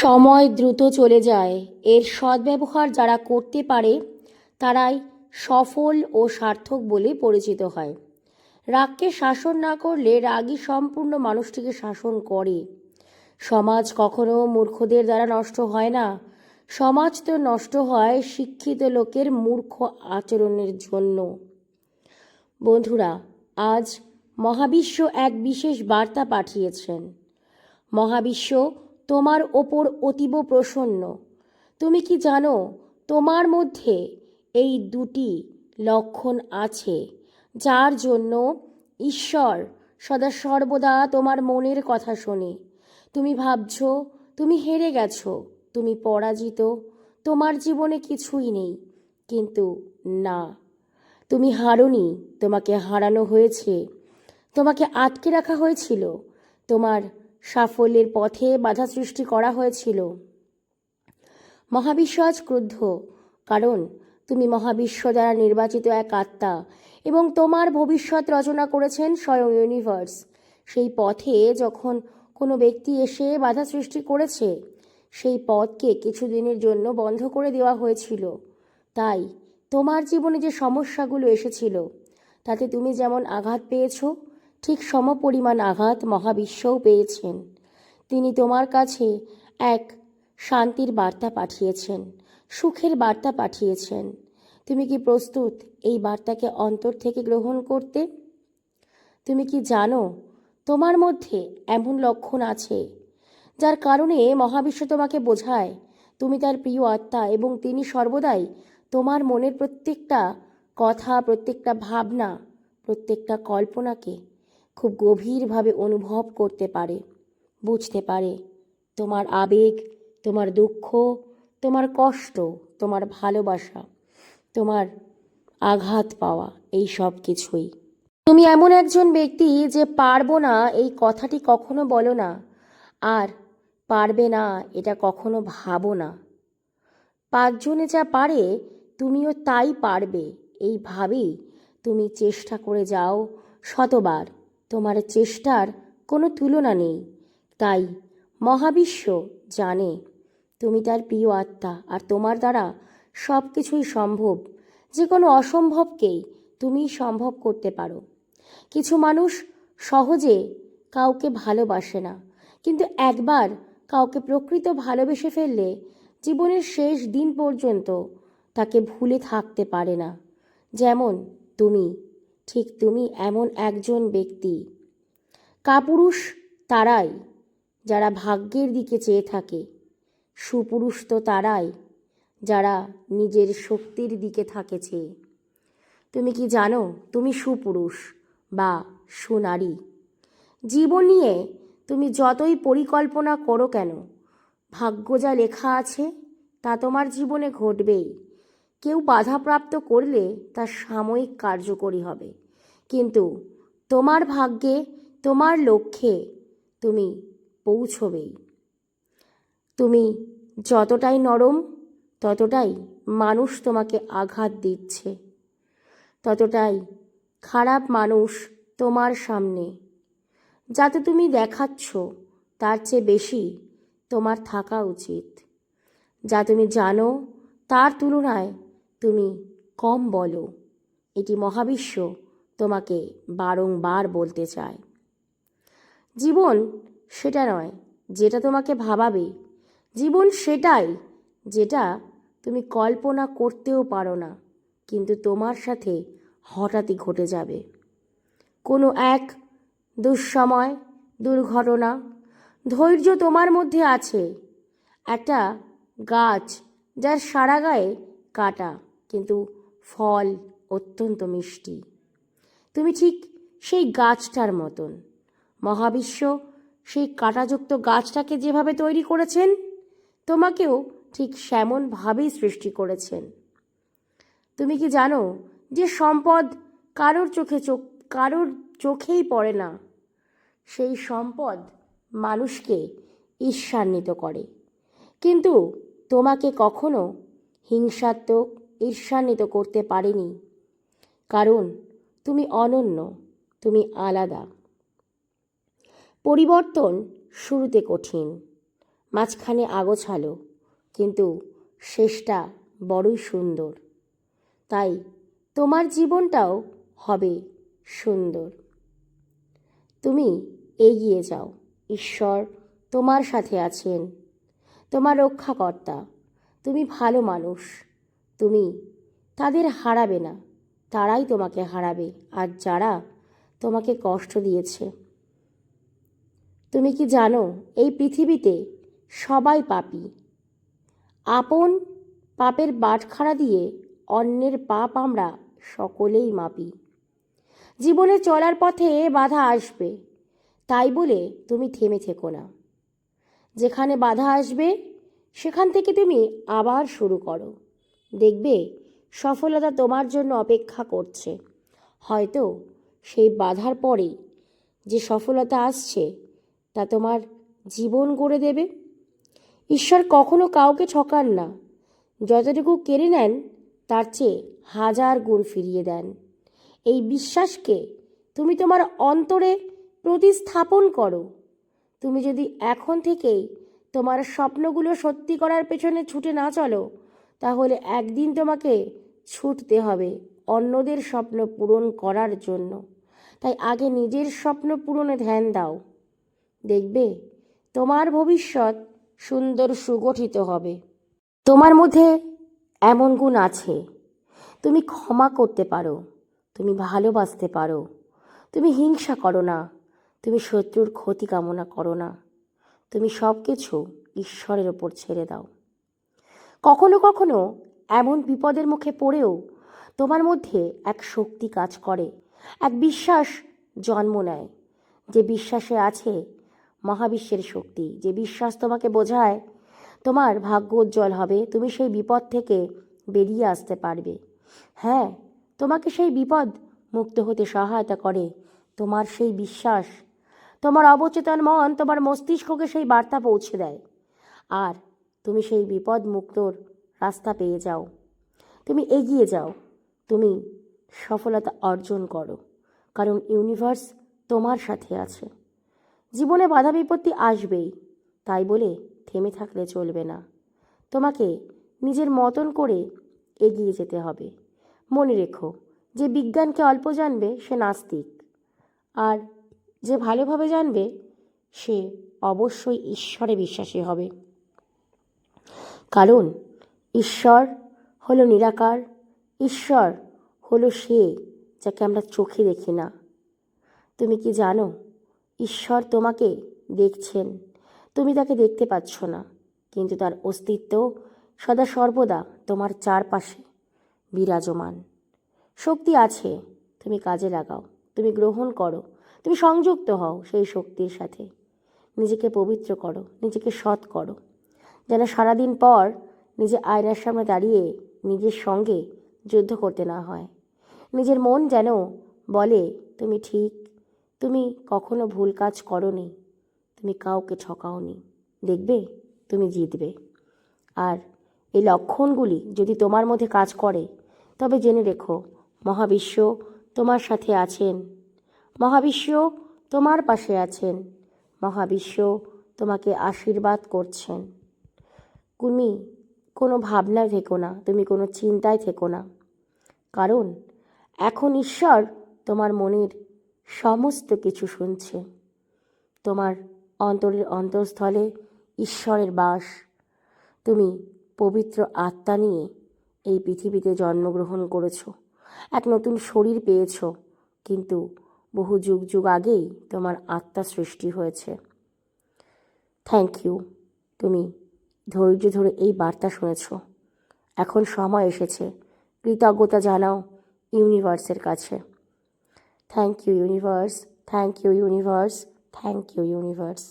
সময় দ্রুত চলে যায়। এর সদ্ব্যবহার যারা করতে পারে, তারাই সফল ও সার্থক বলে পরিচিত হয়। রাগকে শাসন না করলে রাগই সম্পূর্ণ মানুষটিকে শাসন করে। সমাজ কখনো মূর্খদের দ্বারা নষ্ট হয় না। সমাজ তো নষ্ট হয় শিক্ষিত লোকের মূর্খ আচরণের জন্য। বন্ধুরা, আজ মহাবিশ্ব এক বিশেষ বার্তা পাঠিয়েছেন। মহাবিশ্ব তোমার ওপর অতীব প্রসন্ন। তুমি কি জানো, তোমার মধ্যে এই দুটি লক্ষণ আছে, যার জন্য ঈশ্বর সদা সর্বদা তোমার মনের কথা শোনে। তুমি ভাবছ, তুমি হেরে গেছো, তুমি পরাজিত, তোমার জীবনে কিছুই নেই, কিন্তু না। তুমি হারোনি, তোমাকে হারানো হয়েছে, তোমাকে আটকে রাখা হয়েছিল, তোমার সাফল্যের পথে বাধা সৃষ্টি করা হয়েছিল। মহাবিশ্ব আজ ক্রুদ্ধ, কারণ তুমি মহাবিশ্ব দ্বারা নির্বাচিত এক আত্মা এবং তোমার ভবিষ্যৎ রচনা করেছেন স্বয়ং ইউনিভার্স। সেই পথে যখন কোনো ব্যক্তি এসে বাধা সৃষ্টি করেছে, সেই পথকে কিছুদিনের জন্য বন্ধ করে দেওয়া হয়েছিল। তাই তোমার জীবনে যে সমস্যাগুলো এসেছিল, তাতে তুমি যেমন আঘাত পেয়েছ ঠিক সমপরিমাণ আঘাত মহাবিশ্বও পেয়েছেন। তিনি তোমার কাছে এক শান্তির বার্তা পাঠিয়েছেন, সুখের বার্তা পাঠিয়েছেন। তুমি কি প্রস্তুত এই বার্তাকে অন্তর থেকে গ্রহণ করতে? তুমি কি জানো তোমার মধ্যে এমন লক্ষণ আছে যার কারণে মহাবিশ্ব তোমাকে বোঝায়? তুমি তার প্রিয় আত্মা এবং তিনি সর্বদাই তোমার মনের প্রত্যেকটা কথা, প্রত্যেকটা ভাবনা, প্রত্যেকটা কল্পনাকে খুব গভীরভাবে অনুভব করতে পারে, বুঝতে পারে। তোমার আবেগ, তোমার দুঃখ, তোমার কষ্ট, তোমার ভালোবাসা, তোমার আঘাত পাওয়া, এই সব কিছুই। তুমি এমন একজন ব্যক্তি যে পারব না, এই কথাটি কখনো বলো না। আর পারবে না, এটা কখনো ভাবো না। পাঁচজনে যা পারে, তুমিও তাই পারবে। এইভাবেই তুমি চেষ্টা করে যাও শতবার। তোমার চেষ্টার কোনো তুলনা নেই। তাই মহাবিশ্ব জানে, তুমি তার প্রিয় আত্মা আর তোমার দ্বারা সব কিছুই সম্ভব। যে কোনো অসম্ভবকেই তুমি সম্ভব করতে পারো। কিছু মানুষ সহজে কাউকে ভালোবাসে না, কিন্তু একবার কাউকে প্রকৃত ভালোবেসে ফেললে জীবনের শেষ দিন পর্যন্ত তাকে ভুলে থাকতে পারে না। যেমন তুমি ঠিক তুমি এমন একজন ব্যক্তি। কাপুরুষ তারাই যারা ভাগ্যের দিকে চেয়ে থাকে। সুপুরুষ তো তারাই যারা নিজের শক্তির দিকে থাকে চেয়ে তুমি কি জানো, তুমি সুপুরুষ বা সুনারী। জীবন নিয়ে তুমি যতই পরিকল্পনা করো কেন, ভাগ্য যা লেখা আছে তা তোমার জীবনে ঘটবেই। কেউ বাধাপ্রাপ্ত করলে তা সাময়িক কার্যকরী হবে। কিন্তু তোমার ভাগ্যে, তোমার লক্ষ্যে তুমি পৌঁছবেই। তুমি যতটাই নরম, ততটাই মানুষ তোমাকে আঘাত দিচ্ছে। ততটাই খারাপ মানুষ তোমার সামনে। যাতে তুমি দেখাচ্ছ তার চেয়ে বেশি তোমার থাকা উচিত। যা তুমি জানো, তার তুলনায় তুমি কম বলো। এটি মহাবিশ্ব তোমাকে বারংবার বলতে চায়। জীবন সেটা নয় যেটা তোমাকে ভাবাবে। জীবন সেটাই যেটা তুমি কল্পনা করতেও পারো না, কিন্তু তোমার সাথে হঠাৎই ঘটে যাবে। কোনো এক দুঃসময়, দুর্ঘটনা, ধৈর্য তোমার মধ্যে আছে। একটা গাছ যার সারা গায়ে কাটা, কিন্তু ফল অত্যন্ত মিষ্টি। তুমি ঠিক সেই গাছটার মতন। মহাবিশ্ব সেই কাঁটাযুক্ত গাছটাকে যেভাবে তৈরি করেছেন, তোমাকেও ঠিক সেমনভাবেই সৃষ্টি করেছেন। তুমি কি জানো যে সম্পদ কারোর চোখে চোখ, কারোর চোখেই পড়ে না? সেই সম্পদ মানুষকে ঈর্ষান্বিত করে। কিন্তু তোমাকে কখনো হিংসাত্মক ঈর্ষান্বিত করতে পারেনি। কারণ তুমি অনন্য, তুমি আলাদা। পরিবর্তন শুরুতে কঠিন, মাঝখানে আগোছালো, কিন্তু শেষটা বড়ই সুন্দর। তাই তোমার জীবনটাও হবে সুন্দর। তুমি এগিয়ে যাও, ঈশ্বর তোমার সাথে আছেন। তোমার রক্ষাকর্তা, তুমি ভালো মানুষ, তুমি তাদের হারাবে না। তারাই তোমাকে হারাবে আর যারা তোমাকে কষ্ট দিয়েছে। তুমি কি জানো, এই পৃথিবীতে সবাই পাপি। আপন পাপের বাটখারা দিয়ে অন্যের পাপ আমরা সকলেই মাপি। জীবনে চলার পথে বাধা আসবে, তাই বলে তুমি থেমে থেকো না। যেখানে বাধা আসবে, সেখান থেকে তুমি আবার শুরু করো। দেখবে সফলতা তোমার জন্য অপেক্ষা করছে। হয়তো সেই বাধার পরে যে সফলতা আসছে, তা তোমার জীবন গড়ে দেবে। ঈশ্বর কখনো কাউকে ঠকান না। যতটুকু কেড়ে নেন, তার চেয়ে হাজার গুণ ফিরিয়ে দেন। এই বিশ্বাসকে তুমি তোমার অন্তরে প্রতিস্থাপন করো। তুমি যদি এখন থেকেই তোমার স্বপ্নগুলো সত্যি করার পেছনে ছুটে না চলো তাহলে একদিন তোমাকে ছুটতে হবে অন্যদের স্বপ্ন পূরণ করার জন্য। তাই আগে নিজের স্বপ্ন পূরণে ধ্যান দাও। দেখবে তোমার ভবিষ্যৎ সুন্দর সুগঠিত হবে। তোমার মধ্যে এমন গুণ আছে। তুমি ক্ষমা করতে পারো, তুমি ভালোবাসতে পারো, তুমি হিংসা করো না, তুমি শত্রুর ক্ষতি কামনা করো না, তুমি সব কিছু ঈশ্বরের ওপর ছেড়ে দাও। কখনো কখনো এমন বিপদের মুখে পড়েও তোমার মধ্যে এক শক্তি কাজ করে, এক বিশ্বাস জন্ম নেয়। যে বিশ্বাসে আছে মহাবিশ্বের শক্তি, যে বিশ্বাস তোমাকে বোঝায় তোমার ভাগ্য উজ্জ্বল হবে, তুমি সেই বিপদ থেকে বেরিয়ে আসতে পারবে। হ্যাঁ তোমাকে সেই বিপদ মুক্ত হতে সহায়তা করে তোমার সেই বিশ্বাস, তোমার অবচেতন মন, তোমার মস্তিষ্ককে সেই বার্তা পৌঁছে দেয়। আর তুমি সেই বিপদ মুক্তর রাস্তা পেয়ে যাও। তুমি এগিয়ে যাও। তুমি সফলতা অর্জন করো। কারণ ইউনিভার্স তোমার সাথে আছে। জীবনে বাধা বিপত্তি আসবেই। তাই বলে থেমে থাকলে চলবে না। তোমাকে নিজের মতন করে এগিয়ে যেতে হবে। মনে রেখো, যে বিজ্ঞানকে অল্প জানবে, সে নাস্তিক। আর যে ভালোভাবে জানবে, সে অবশ্যই ঈশ্বরে বিশ্বাসী হবে। কারণ ঈশ্বর হলো নিরাকার, ঈশ্বর হলো সে যাকে আমরা চোখে দেখি না। তুমি কি জানো, ঈশ্বর তোমাকে দেখছেন। তুমি তাকে দেখতে পাচ্ছ না, কিন্তু তার অস্তিত্ব সদা সর্বদা তোমার চারপাশে বিরাজমান। শক্তি আছে, তুমি কাজে লাগাও, তুমি গ্রহণ করো, তুমি সংযুক্ত হও সেই শক্তির সাথে। নিজেকে পবিত্র করো, নিজেকে সৎ করো যেন সারাদিন পর নিজে আয়নার সামনে দাঁড়িয়ে নিজের সঙ্গে যুদ্ধ করতে না হয়। নিজের মন যেন বলে, তুমি ঠিক, তুমি কখনো ভুল কাজ করনি, তুমি কাউকে ঠকাওনি। দেখবে, তুমি জিতবে। আর এই লক্ষণগুলি যদি তোমার মধ্যে কাজ করে, তবে জেনে রেখো, মহাবিশ্ব তোমার সাথে আছেন। মহাবিশ্ব তোমার পাশে আছেন। মহাবিশ্ব তোমাকে আশীর্বাদ করছেন। তুমি কোনো ভাবনায় থেকো না, তুমি কোনো চিন্তায় থেকো না। কারণ এখন ঈশ্বর তোমার মনের সমস্ত কিছু শুনছে। তোমার অন্তরের অন্তঃস্থলে ঈশ্বরের বাস। তুমি পবিত্র আত্মা নিয়ে এই পৃথিবীতে জন্মগ্রহণ করেছ। এক নতুন শরীর পেয়েছ, কিন্তু বহু যুগ যুগ আগেই তোমার আত্মা সৃষ্টি হয়েছে। থ্যাংক ইউ তুমি ধৈর্য ধরে এই বার্তা শুনেছ। এখন সময় এসেছে। কৃতজ্ঞতা জানাও ইউনিভার্সের কাছে। Thank you universe thank you universe thank you universe